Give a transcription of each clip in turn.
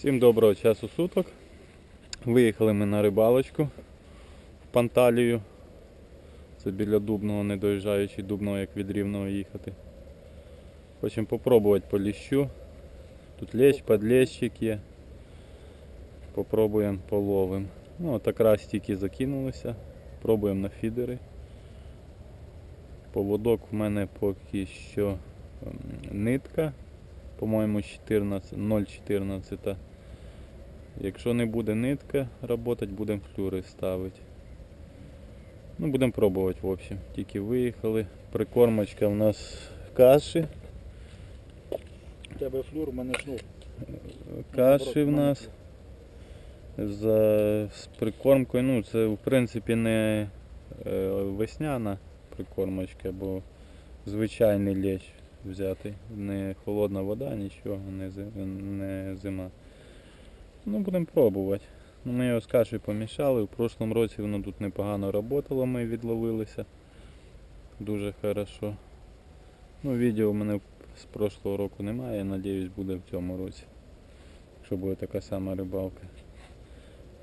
Всім доброго часу суток. Виїхали ми на рибалочку в Панталію. Це біля Дубного, не доїжджаючи Дубного, як від Рівного їхати. Хочемо попробувати по ліщу. Тут лещ, подлещик є. Попробуємо половим. Ну, от якраз тільки закинулися. Пробуємо на фідери. Поводок в мене поки що ем, нитка по-моєму, 14, 0,14. Якщо не буде нитка працювати, будемо флюри ставити. Ну, будемо пробувати, в общем. Тільки виїхали. Прикормочка в нас каші. У тебе флюр, у мене шнур. Каші в нас. За, з прикормкою, ну це в принципі не е, весняна прикормочка, бо звичайний лещ взятий. Не холодна вода, нічого, не зима. Ну, будемо пробувати. Ну, ми його з кашею помішали. В прошлому році воно тут непогано працювало, ми відловилися. Дуже хорошо. Ну, відео в мене з прошлого року немає, я надіюсь буде в цьому році. Якщо буде така сама рибалка.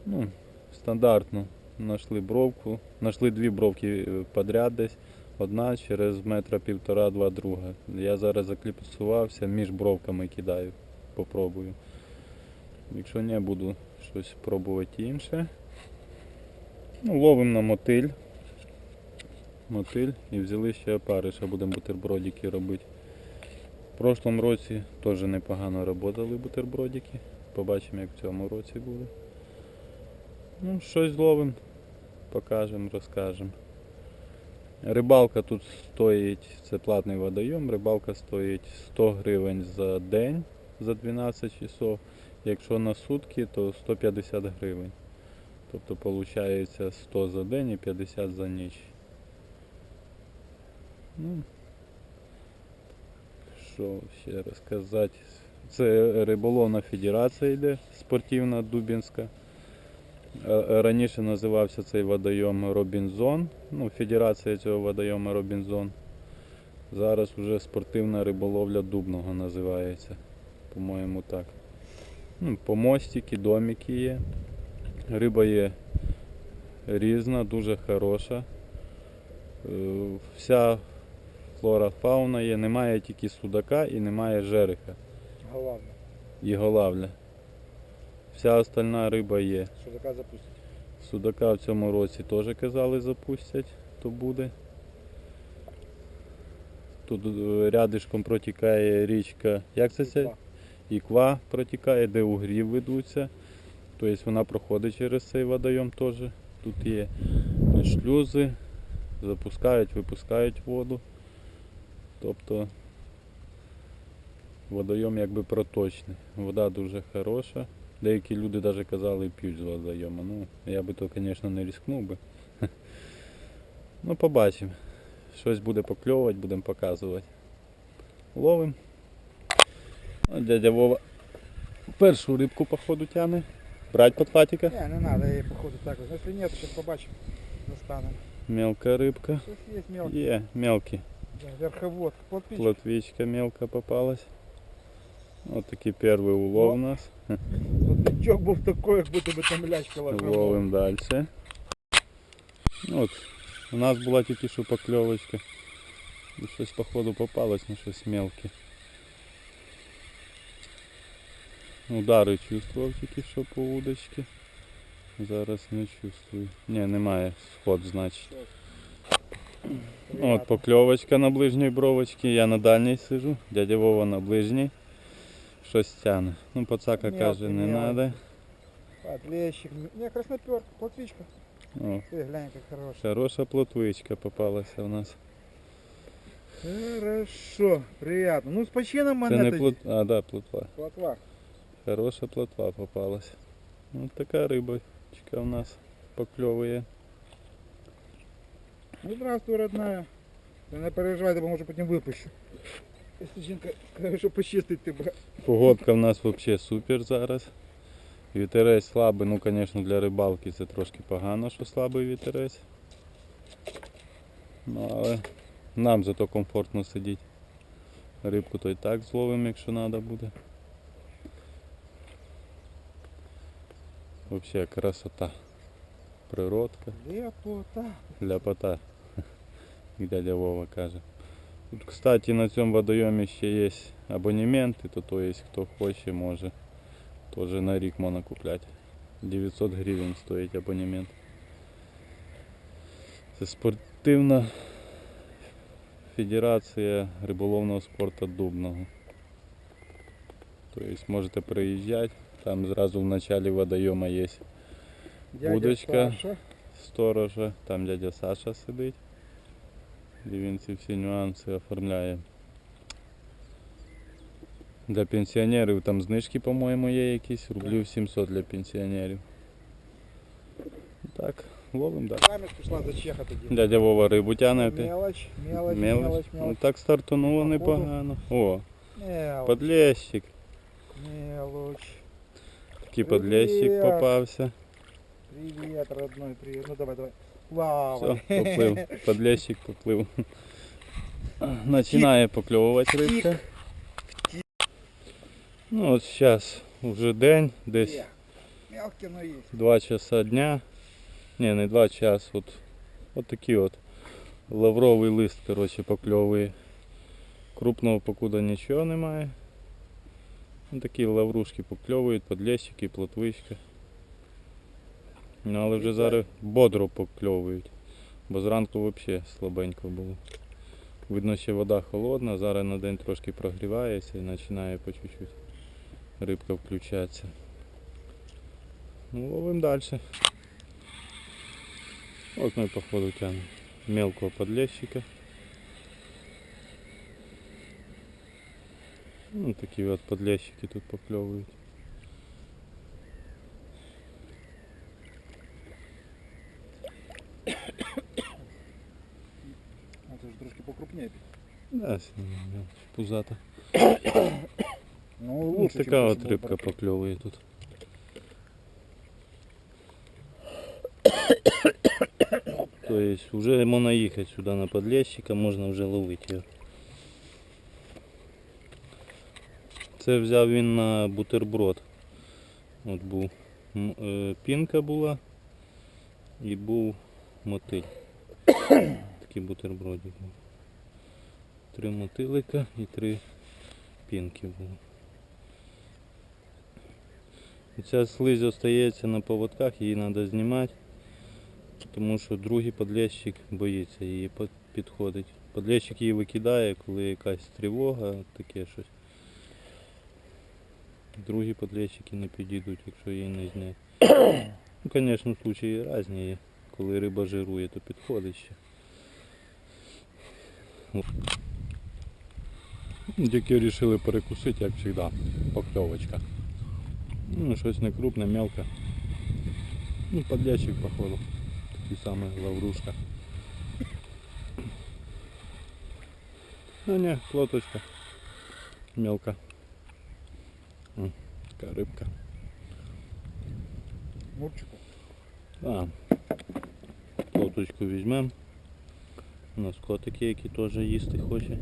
Ну, стандартно. Нашли бровку. Нашли дві бровки е, подряд десь. Одна через метра півтора-два друга. Я зараз закліпсувався, між бровками кидаю. Попробую. Якщо не буду щось пробувати інше. Ну, ловимо на мотиль. Мотиль і взяли ще опариша, будемо бутербродики робити. В прошлому році теж непогано працювали бутербродики. Побачимо як в цьому році буде. Ну, щось зловимо, покажемо, розкажемо. Рибалка тут стоїть, це платний водойом, рибалка стоїть 100 гривень за день за 12 часов. Якщо на сутки, то 150 гривень. Тобто виходить 100 за день і 50 за ніч. Ну, що ще розказати? Це риболовна федерація йде, спортивна Дубінська. Е, Раніше називався цей водойом Робінзон. Ну, федерація цього водойому Робінзон. Зараз вже спортивна риболовля Дубного називається. По-моєму так. Ну, помостики, домики є. Риба є різна, дуже хороша. Е, Вся флора фауна є, немає тільки судака і немає жереха. Головне, І голавля. Вся остальна риба є. що така запустить. Судака в цьому році теж казали запустять, то буде. Тут е, рядишком протікає річка. Як це це? Іква протікає, де угрів ведуться. Тобто вона проходить через цей водойом теж. Тут є шлюзи, запускають, випускають воду. Тобто водойом якби проточний. Вода дуже хороша. Деякі люди навіть казали п'ють з водойома. Ну, я би то, звісно, не ризикнув би. Ну, побачимо. Щось буде покльовувати, будемо показувати. Ловим. Дядя Вова першу рибку походу тяне. Брать подхватика. Не, не надо, я походу так. вот. Если нет, сейчас побачим. Достанем. Мелка рибка. Сейчас есть мелкий. Є, мелкий. Да, верховод. Плотвичка. Плотвичка мелка попалась. Вот такий перший улов у нас. Плотвичок був такой, як будто би там лячка лакомова. Ловим далі. От, у нас була тільки що покльовочка. Щось походу попалось, ну щось мелке. Удари чувствував тільки що по удочці. Зараз не чувствую. Ні, немає сход, значить. От покльовочка на ближній бровочці, я на дальній сижу, дядя Вова на ближній. Щось тяне. Ну, пацака каже, не треба. Подлещик. Не, красноперка, плотвичка. О, Ты глянь, как хорошо. хороша плотвичка попалася у нас. Хорошо, приятно. Ну, с почином Це не монеты. плот... А, да, плотва. Плотва. Хороша плотва попалась. Ось така рибочка у нас покльовує. Ну, здравствуй, родная. Ты не переживай, я може потім випущу. Якщо жінка каже, що почистить тебе. Погодка в нас взагалі супер зараз. Вітерець слабий, ну звісно для рибалки це трошки погано, що слабий вітерець. Ну, але нам зато комфортно сидіти. Рибку то і так зловимо, якщо треба буде. Взагалі красота. Природка. Лепота. Ляпота, як дядя Вова каже. Тут, кстати, на цьому водойомі ще є абонементи, то, то є, хто хоче, може теж на рік можна купляти. 900 гривень стоїть абонемент. Це спортивна федерація риболовного спорту Дубного. Тобто можете приїжджати, там зразу в началі водойома є Дядя Удочка. Саша. сторожа, там дядя Саша сидить. І він ці всі нюанси оформляє. Для пенсіонерів там знижки, по-моєму, є якісь, рублів 700 для пенсіонерів. Так, ловим далі. Замість пішла за чеха тоді. Дядя Вова рибу тягне. ти? Мелоч, мелоч, Мелоч. мелоч, Ну мелоч. так стартануло Походу. непогано. О, Мелоч, подлещик. мелоч. Подлещик Привіт. попався. Привет, родной, привет. Ну давай, давай. Все, Плавай. поплив. Подлещик поплив. Починає покльовувати рибка. Ну от зараз вже день, десь. 2 часа дня. Ні, не 2 часа. От, от такий от лавровий лист, коротше, покльовує. Крупного покуда нічого немає. Ну, такі лаврушки покльовують, подлещики, плотвичка. Ну але вже зараз бодро покльовують. Бо зранку взагалі слабенько було. Видно, ще вода холодна, зараз на день трошки прогрівається і починає по чуть-чуть рибка включатися. Ну, ловим далі. От ми походу тянемо мелкого подлещика. Ну, такі от подлещики тут покльовують. А це ж трошки покрупніє. Да, мелочь, пузата. Ну, Ну, лучше, така чем от то, что рибка был покльовує тут. То есть вже можна їхати сюди на подлещика, можна вже ловити його. Це взяв він на бутерброд. От був е, пінка була і був мотиль. Такий бутербродик був. Три мотилика і три пінки було. І Ця слизь остається на поводках, її треба знімати, тому що другий подлещик боїться її підходить. Подлещик її викидає, коли якась тривога, таке щось. Другі подлещики не підійдуть, якщо її не зняти. Ну, звісно, случаї різні є. Коли риба жирує, то підходить ще. Тільки вирішили перекусити, як завжди, покльовочка. Ну, щось не крупне, мелке. Ну, подлячик, походу. Такий самий лаврушка. Ну не, плоточка. Мелка. М, Така рибка. Мурчику. А, плоточку візьмемо. У нас котики, які теж їсти хоче.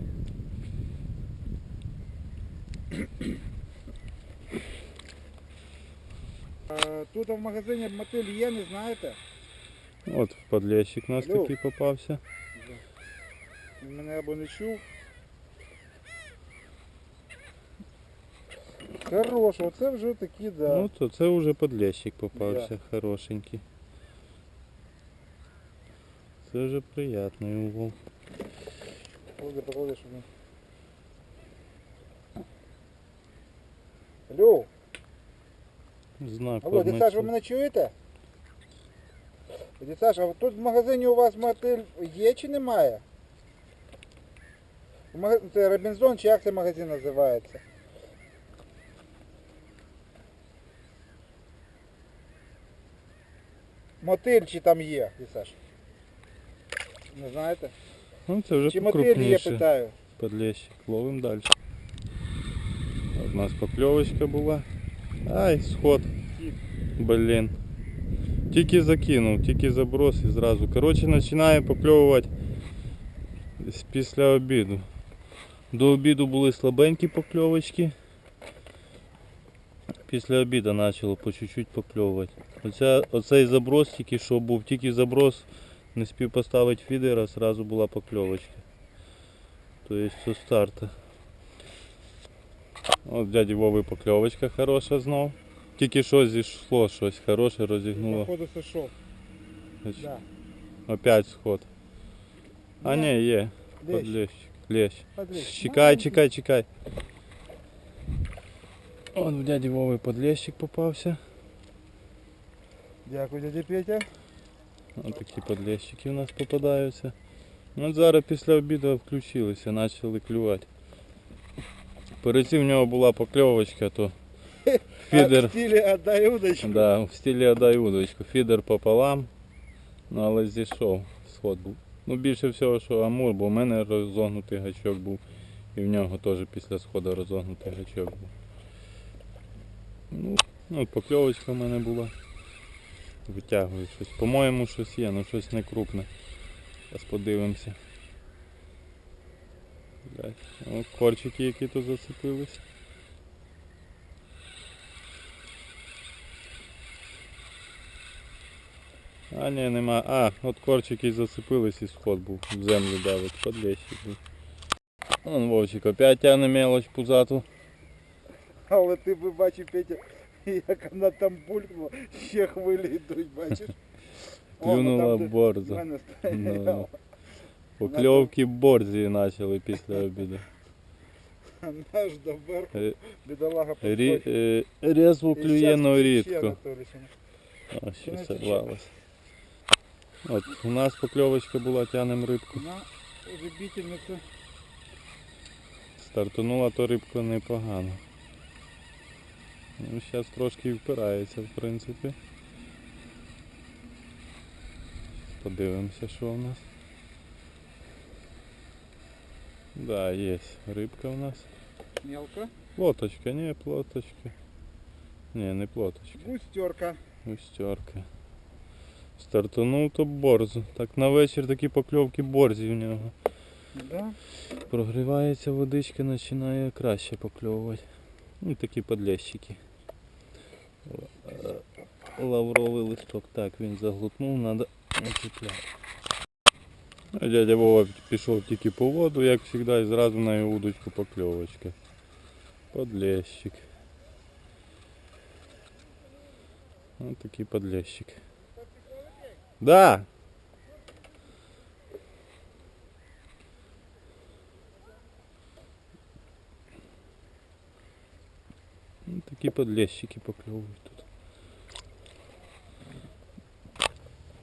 Е, Тут в магазині мотиль є, не знаєте? От подлещик у нас Алло. такий попався. Він Мене або не чув. Хорош, оце вже такі, да. Ну то це вже подлещик попався, хорошенький. Це вже приятний улов. Подожди, подожди, щоб. Алло, Знак алло, дід ви мене чуєте? Дід а тут в магазині у вас мотиль є чи немає? Це Робінзон чи як цей магазин називається? Мотиль чи там є, дід Саш? Не знаєте? Ну це вже Чи мотиль є, покрупніше. питаю. Подлещик. Ловим далі. У нас покльовочка була. Ай, сход. Блін. Тільки закинув, тільки заброс і зразу. Коротше, починає покльовувати з- після обіду. До обіду були слабенькі покльовочки. після обіду почало по чуть-чуть покльовувати. Оця, оцей заброс тільки що був, тільки заброс, не спів поставити фідера, одразу була покльовочка. Тобто з старту. От дяді Вови покльовочка хороша знов. Тільки що зійшло щось хороше, розігнуло. Походу сошел. Да. Опять сход. А Да. ні, є. Лещ. Подлещик. Лещ. Подлещ. Чекай, Маленький. чекай, чекай. От в дяді Вови подлещик попався. Дякую, дядя Петя. Ось такі подлещики у нас попадаються. Ну, зараз після обіду включилися, почали клювати. Перед цим в нього була покльовочка, то фідер. В стиле отдай удочку. Да, в стилі отдай удочку. Фідер пополам, ну але зійшов, сход був. Ну більше всього, що амур, бо в мене розогнутий гачок був. І в нього теж після сходу розогнутий гачок був. Ну, ну покльовочка в мене була. Витягую щось. По-моєму щось є, ну щось не крупне. Зараз подивимося. О, корчики які тут зацепились. А, ні, нема. А, от корчики зацепились і сход був. В землю давить, подлещик був. Вон Вовчик опять тягне мелоч пузату. Але ти би бачив, Петя, як вона там булькнула, ще хвилі йдуть, бачиш? Клюнула борза. Ну. Покльовки борзі почали після обіду. Наш доверху, Е, бідолага Рі, підскочив. е, різво клює, но рідко. Сьогодні. Ще сорвалось. От, у нас покльовочка була, тянем рибку. На. Стартанула то рибка непогано. Ну, зараз трошки впирається, в принципі. Подивимося, що у нас. Да, є рибка у нас. Мелко. Плоточка, ні, плоточка. Ні, не плоточка. Густерка. Густерка. Стартанув то борзу. Так на вечір такі покльовки борзі в нього. Да? Прогрівається водичка, починає краще покльовувати. Ну, такі подлещики. Лавровий листок. Так, він заглотнув, треба чіпляти. Дядя Вова пішов тільки по воду, як завжди, і зразу на його удочку покльовочка. Подлещик. Ось такий подлещик. Да! Ну, такі подлещики покльовують тут.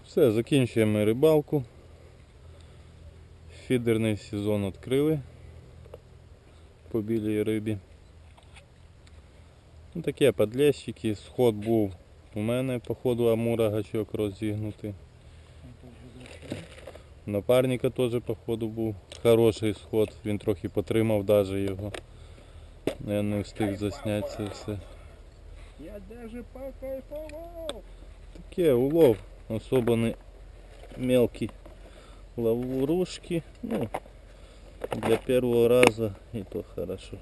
Все, закінчуємо рибалку. Фідерний сезон відкрили по білій рибі. Ну, таке подлещики, сход був у мене, по ходу амура гачок розігнутий. Напарника теж по ходу був хороший сход, він трохи потримав даже його. Я не встиг засняти це все. Я даже покайфовал. Таке улов, особо не мелкі лаврушки. Ну, для першого разу і то хорошо.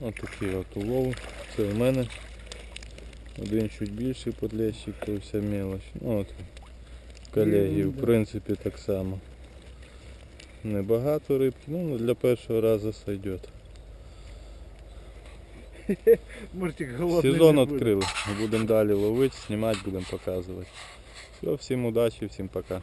Ось такий от улов. Це в мене. Один чуть більший подлещик, то вся мелочь. Ну от колеги, в принципі, так само. Небагато рибки, ну для першого разу сойдет. Мартик голодний Сезон відкрили. Будемо далі ловити, знімати, будемо показувати. Все, всім удачі, всім пока.